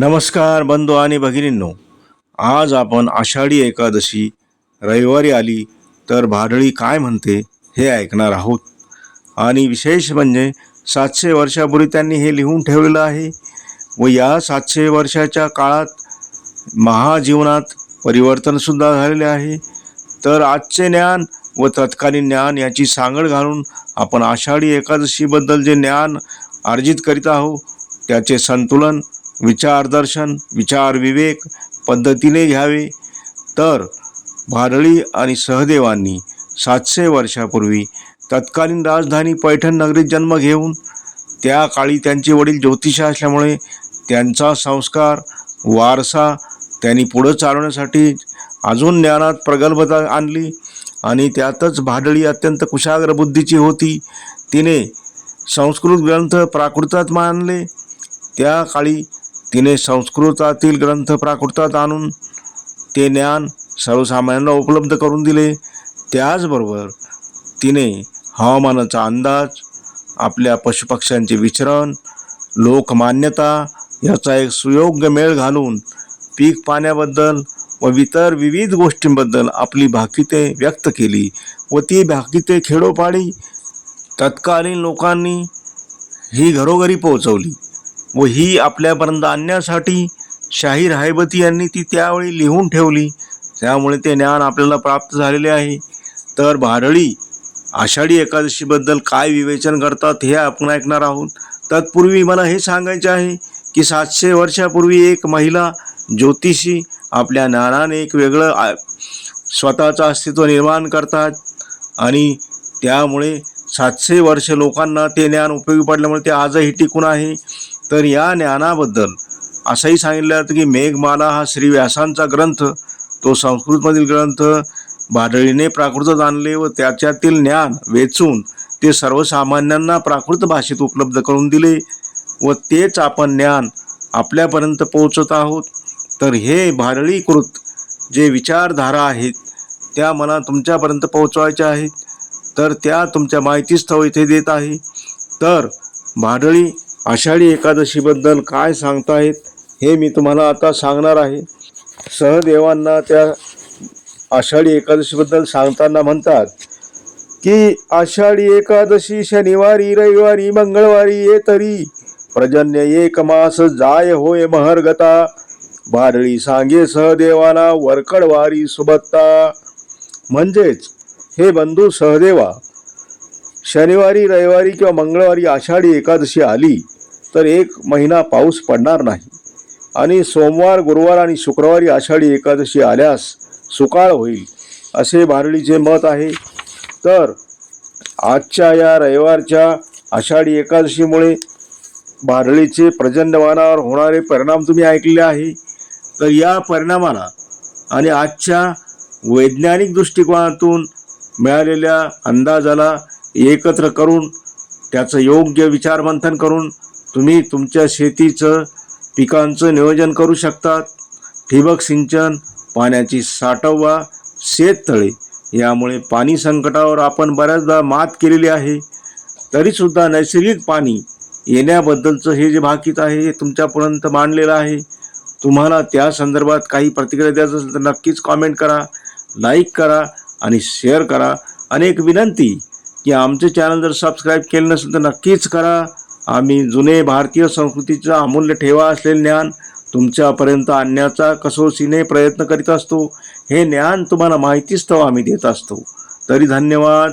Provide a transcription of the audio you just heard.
नमस्कार बंधू आणि भगिनींनो. आज आपण आषाढी एकादशी रविवारी आली तर भाडळी काय म्हणते हे ऐकणार आहोत. आणि विशेष म्हणजे सातशे वर्षापूर्वी त्यांनी हे लिहून ठेवलेलं आहे व या सातशे वर्षाच्या काळात महाजीवनात परिवर्तनसुद्धा झालेले आहे. तर आजचे ज्ञान व तत्कालीन ज्ञान याची सांगड घालून आपण आषाढी एकादशीबद्दल जे ज्ञान अर्जित करीत आहोत त्याचे संतुलन विचारदर्शन विचार विवेक पद्धतीने घ्यावे. तर भारळी आणि सहदेवांनी सातशे वर्षापूर्वी तत्कालीन राजधानी पैठण नगरीत जन्म घेऊन त्या काळी त्यांचे वडील ज्योतिष असल्यामुळे त्यांचा संस्कार वारसा त्यांनी पुढं चालवण्यासाठी अजून ज्ञानात प्रगल्भता आणली आणि त्यातच भाडळी अत्यंत कुशाग्र बुद्धीची होती. तिने संस्कृत ग्रंथ प्राकृतात मानले त्या काळी तिने संस्कृतातील ग्रंथ प्राकृतात आणून ते ज्ञान सर्वसामान्यांना उपलब्ध करून दिले. त्याचबरोबर तिने हवामानाचा अंदाज आपल्या पशुपक्ष्यांचे विचरण लोकमान्यता याचा एक सुयोग्य मेळ घालून पीक पाण्याबद्दल व इतर विविध गोष्टींबद्दल आपली भाकिते व्यक्त केली व ती भाकिते खेडोपाडी तत्कालीन लोकांनी ही घरोघरी पोहोचवली. व ही आपल्यापर्यंत आणण्यासाठी शाहीर हायबती यांनी ती त्यावेळी लिहून ठेवली. त्यामुळे ते ज्ञान आपल्याला प्राप्त झालेले आहे. तर भारळी आषाढी एकादशीबद्दल काय विवेचन करतात हे आपण ऐकणार आहोत. तत्पूर्वी मला हे सांगायचे आहे की सातशे वर्षापूर्वी एक महिला ज्योतिषी आपल्या ज्ञानाने एक वेगळं स्वतःचं अस्तित्व निर्माण करतात आणि त्यामुळे सातशे वर्ष लोकांना ते ज्ञान उपयोगी पडल्यामुळे ते आजही टिकून आहे. तर या ज्ञानाबद्दल असंही सांगितलं जातं की मेघमाला हा श्री व्यासांचा ग्रंथ तो संस्कृतमधील ग्रंथ भाडळीने प्राकृतात आणले व त्याच्यातील ज्ञान वेचून ते सर्वसामान्यांना प्राकृत भाषेत उपलब्ध करून दिले व तेच आपण ज्ञान आपल्यापर्यंत पोहोचत आहोत. तर हे भाडळीकृत जे विचारधारा आहेत त्या मला तुमच्यापर्यंत पोहोचवायच्या आहेत. तर त्या तुमच्या माहितीस्थळ इथे देत आहे. तर भाडळी आषाढी एकादशीबद्दल काय सांगतायत हे मी तुम्हाला आता सांगणार आहे. सहदेवांना त्या आषाढी एकादशीबद्दल सांगताना म्हणतात की आषाढी एकादशी शनिवारी रविवारी मंगळवारी ये तरी. प्रजन्य एक मास जाय होय महर्गता. बारळी सांगे सहदेवाना वरकडवारी सुबत्ता. म्हणजेच हे बंधू सहदेवा शनिवारी रविवारी किंवा मंगळवारी आषाढी एकादशी आली तर एक महिना पाऊस पडणार नाही. आणि सोमवार गुरुवार आणि शुक्रवारी आषाढी एकादशी आल्यास सुकाळ होईल असे भारडीचे मत आहे. तर आजच्या या रविवारच्या आषाढी एकादशीमुळे भारळीचे प्रजन्यमानावर होणारे परिणाम तुम्ही ऐकले आहे. तर या परिणामाला आणि आजच्या वैज्ञानिक दृष्टिकोनातून मिळालेल्या अंदाजाला एकत्र करून त्याचं योग्य विचारमंथन करून तुम्ही तुमच्या शेतीचं पिकांचं नियोजन करू शकतात. ठिबक सिंचन पाण्याची साठवा शेततळे यामुळे पाणी संकटावर आपण बऱ्याचदा मात केलेली आहे. तरीसुद्धा नैसर्गिक पाणी येण्याबद्दलचं हे जे भाकीत आहे हे तुमच्यापर्यंत मांडलेलं आहे. तुम्हाला त्या संदर्भात काही प्रतिक्रिया द्यायचं असेल तर नक्कीच कॉमेंट करा लाईक करा आणि शेअर करा. आणि एक विनंती की आमचे चॅनल जर सबस्क्राईब केलं नसेल तर नक्कीच करा. आम्ही जुने भारतीय संस्कृतीचं अमूल्य ठेवा असलेले ज्ञान तुमच्यापर्यंत आणण्याचा कसोशीने प्रयत्न करीत असतो. हे ज्ञान तुम्हाला माहितीच तो आम्ही देत असतो. तरी धन्यवाद.